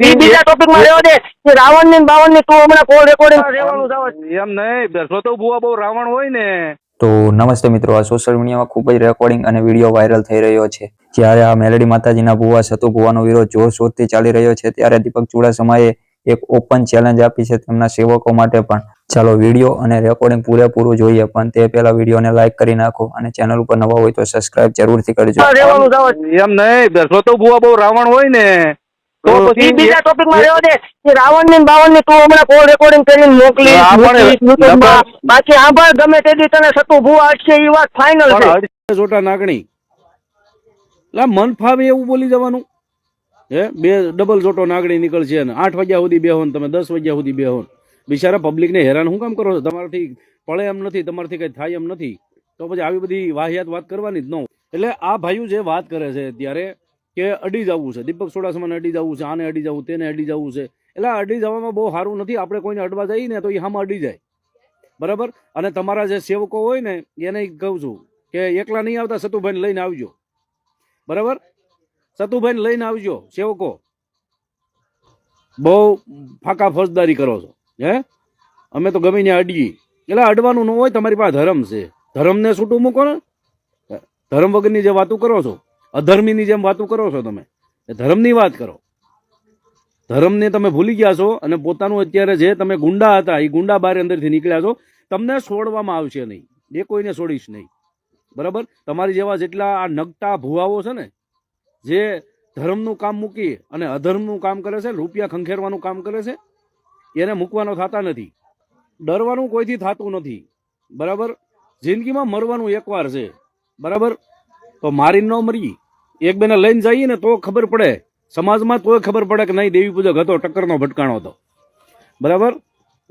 ઈ બીજા ટોપિકમાં રહેવા દે. કે રાવણની બાવનની તું હમણાં કોલ રેકોર્ડિંગ રહેવાનું એમ નહીં તો ભુવા બહુ રાવણ હોય ને. તો નમસ્તે મિત્રો આ સોશિયલ મીડિયામાં ખૂબ જ રેકોર્ડિંગ અને વીડિયો વાયરલ થઈ રહ્યો છે. જ્યારે આ મેલડી માતાજીના ભુવા સતુ ભુવાનો વિરોધ જોરશોરથી ચાલી રહ્યો છે ત્યારે દીપક ચુડાસમાએ એક ઓપન ચેલેન્જ આપી છે તેમના સેવકો માટે પણ. ચાલો વીડિયો અને રેકોર્ડિંગ પૂરેપૂરું જોઈએ પણ તે પહેલા વિડીયોને લાઈક કરી નાખો અને ચેનલ ઉપર નવા હોય તો સબસ્ક્રાઇબ જરૂરથી કરજો. એમ નહીં બેસો તો ભુવા બહુ રાવણ હોય ને. તો પછી બીજા ટોપિકમાં રહેવા દે કે રાવણની બાવનની તું હમણાં કોલ રેકોર્ડિંગ કરીને મોકલી. હા, પણ યુટ્યુબમાં બાકી આભાર. ગમે તે દી તને સતુ ભૂવા અટશે એ વાત ફાઇનલ છે. જોટા નાગણી. લા મન ફાવે એવું બોલી જવાનું. હે? બે ડબલ જોટો નાગણી નીકળશે ને આઠ વાગ્યા સુધી બેહો ને તમે દસ વાગ્યા સુધી બેહો ને બિચારા પબ્લિકને હેરાન શું કામ કરો છો? તમારાથી પડે એમ નથી તમારાથી કઈ થાય એમ નથી. તો પછી આવી બધી વાહિયાત વાત કરવાની જ ન એટલે આ ભાઈઓ જે વાત કરે છે ત્યારે કે અડી જવું છે. દીપક સોડાસમાને અડી જવું છે, આને અડી જવું, તેને અડી જવું છે. એટલે અડી જવામાં બહુ સારું નથી. આપણે કોઈને અડવા જઈએ ને તો એ હામાં અડી જાય. બરાબર? અને તમારા જે સેવકો હોય ને, એને કહું છું કે એકલા નહીં આવતા, સતુભાઈને લઈને આવજો. બરાબર? સતુભાઈને લઈને આવજો, સેવકો. બહુ ફાકા ફોજદારી કરો છો. હે? અમે તો ગમે ત્યાં અડીએ. એટલે અડવાનું ન હોય, તમારી પાસે ધર્મ છે. ધર્મને છૂટું મૂકો ને. ધર્મ વગરની જે વાતો કરો છો અધર્મીની જેમ વાતો કરો છો તમે. એ ધર્મની વાત કરો. ધર્મને તમે ભૂલી ગયા છો અને પોતાનું અત્યારે જે તમે ગુંડા હતા, એ ગુંડા બાર અંદરથી નીકળ્યા છો, તમને છોડવામાં આવશે નહીં. એ કોઈને છોડીશ નહીં. બરાબર? તમારી જેવા જેટલા આ નગટા ભુવાઓ છે ને, જે ધર્મનું કામ મૂકી અને અધર્મનું કામ કરે છે, રૂપિયા ખંખેરવાનું કામ કરે છે, એને મૂકવાનો થતા નથી. ડરવાનું કોઈથી થતું નથી. બરાબર? જિંદગીમાં મરવાનું એકવાર છે. બરાબર? તો મારી ન મરી. એક બેને લઈને જઈએ ને તો ખબર પડે. સમાજમાં તોય ખબર પડે કે નહીં, દેવી પૂજક હતો, ટક્કરનો ભટકાણો હતો. બરાબર?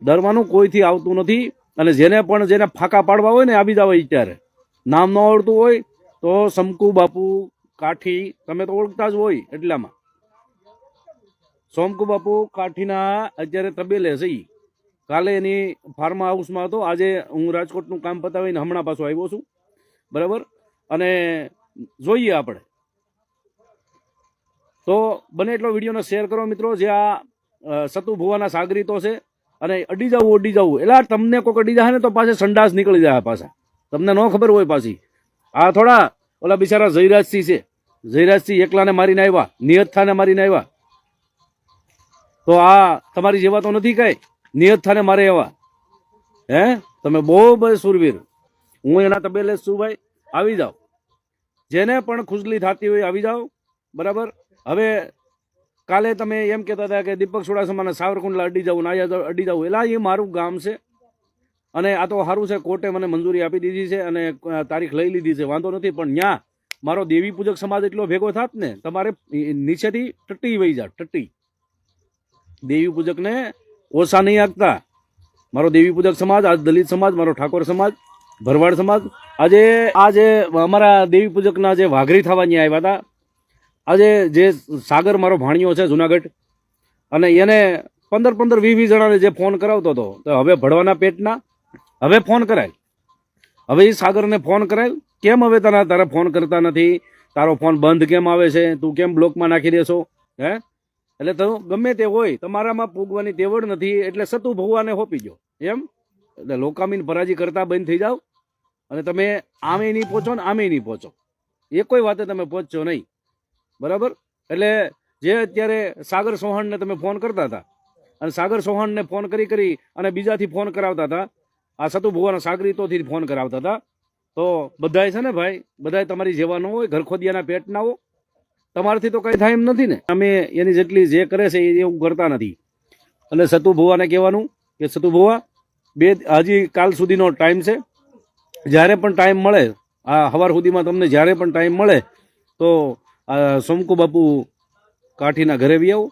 ધર્માનું કોઈથી આવતું નથી અને જેને પણ જેને ફાંકા પાડવા હોય ને આવી જાવ અત્યારે. નામ ન આવડતું હોય તો શંકુ, બાપુ, કાઠી, તમે તો ઓળખતા જ હોય એટલામાં. સોમકુ બાપુ, કાઠીના અત્યારે તબેલે છે કાલે એની ફાર્મા હાઉસમાં હતો. આજે હું રાજકોટનું કામ પતાવીને હમણાં પાછો આવ્યો છું. બરાબર? અને જોઈએ આપણે. તો બને એટલો વિડીયોને શેર કરો મિત્રો, જે આ સતુ ભુવાના સાગરીતો છે અને અડી જવું અડી જવું એટલે તમને કોઈક અડી જાય ને તો પાછા સંડાસ નીકળી જાય પાછા. તમને ન ખબર હોય પાછી. આ થોડા ઓલા બિચારા જયરાજસિંહ છે. જયરાજસિંહ એકલાને મારીને આવ્યા નિયતથાને મારીને આવ્યા. તો આ તમારી જેવા તો નથી કઈ. નિયતથાને મારે એવા. હે? તમે બહુ બધે સુરવીર. હું એના તબેલે છું ભાઈ. આવી જાઓ. જેને પણ ખુજલી થતી હોય આવી જાઓ. બરાબર? હવે કાલે તમે એમ કહેતા હતા કે દીપક ચુડાસમાને સાવરકુંડલા અડી જવું ના અડી જવું એટલે એ મારું ગામ છે. અને આ તો સારું છે, કોર્ટે મને મંજૂરી આપી દીધી છે અને તારીખ લઈ લીધી છે. વાંધો નથી, પણ ન્યા મારો દેવી પૂજક સમાજ એટલો ભેગો થાત ને, તમારે નીચેથી ટટ્ટી વહી જાત ટટ્ટી દેવી પૂજકને ઓછા નહીં આપતા. મારો દેવી પૂજક સમાજ, આ દલિત સમાજ, મારો ઠાકોર સમાજ, ભરવાડ સમાજ, આજે આ જે અમારા દેવી પૂજકના જે વાઘરી થવા ત્યાં આવ્યા હતા આજે જે સાગર મારો ભાણિયો છે જુનાગઢ, અને એને પંદર પંદર વીસ વીસ જણાને જે ફોન કરાવતો હતો, તો હવે ભડવાના પેટના, હવે ફોન કરાય. હવે એ સાગરને ફોન કરાય. કેમ હવે તારા તારા ફોન કરતા નથી? તારો ફોન બંધ કેમ આવે છે? તું કેમ બ્લોકમાં નાખી દેશો? હે? એટલે તો ગમે તે હોય, તમારામાં પૂગવાની તેવડ નથી, એટલે સતું ભગવાને હોપી ગયો. એમ? એટલે લોકામીન પરાજી કરતા બંધ થઈ જાઓ. અને તમે આમે નહીં પહોંચો ને આમે નહીં પહોંચો. એ કોઈ વાતે તમે પહોંચશો નહીં. બરાબર? એટલે જે અત્યારે સાગર ચૌહાણને તમે ફોન કરતા હતા, અને સાગર ચૌહાણને ફોન કરી કરી અને બીજાથી ફોન કરાવતા હતા, આ સતુ ભુવાના સાગરીતોથી ફોન કરાવતા હતા. તો બધાય છે ને ભાઈ, બધાય તમારી જેવા ન હોય, ઘરખોદિયાના પેટ ના હો. તમારાથી તો કંઈ થાય એમ નથી ને. અમે એની જેટલી જે કરે છે એ એવું કરતા નથી. અને સતુ ભુવાને કહેવાનું કે, સતુ ભુવા, બે, હજી કાલ સુધીનો ટાઈમ છે. જ્યારે પણ ટાઈમ મળે, આ સવાર સુધીમાં તમને જ્યારે પણ ટાઈમ મળે, તો સોમકુ બાપુ કાઠીના ઘરે બી આવો.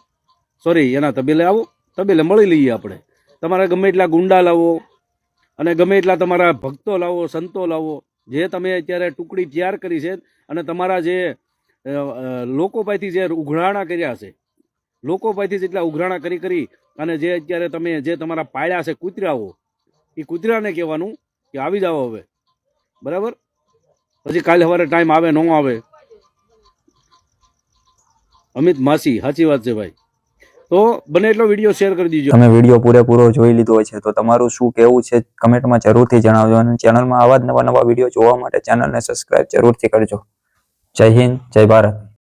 સોરી એના તબેલે આવો. તબેલે મળી લઈએ આપણે. તમારા ગમે એટલા ગુંડા લાવો અને ગમે એટલા તમારા ભક્તો લાવો, સંતો લાવો, જે તમે અત્યારે ટુકડી તૈયાર કરી છે અને તમારા જે લોકો પાસેથી જે ઉઘરાણા કર્યા છે, લોકો પાસેથી જેટલા ઉઘરાણા કરી કરી અને જે અત્યારે તમે, જે તમારા પાળ્યા છે કૂતરાઓ, એ કૂતરાને કહેવાનું કે આવી જાઓ હવે. બરાબર? પછી કાલે સવારે ટાઈમ આવે, ન આવે. અમિત માસી, સાચી વાત છે ભાઈ. તો બને એટલો વીડિયો શેર કરી દીજો. તમે વીડિયો પૂરેપૂરો જોઈ લીધો છે, તો તમારું શું કહેવું છે, કમેન્ટમાં જરૂરથી જણાવજો અને ચેનલમાં આવા જ નવા નવા વીડિયો જોવા માટે ચેનલને સબસ્ક્રાઇબ જરૂરથી કરજો. જય હિન્દ, જય ભારત.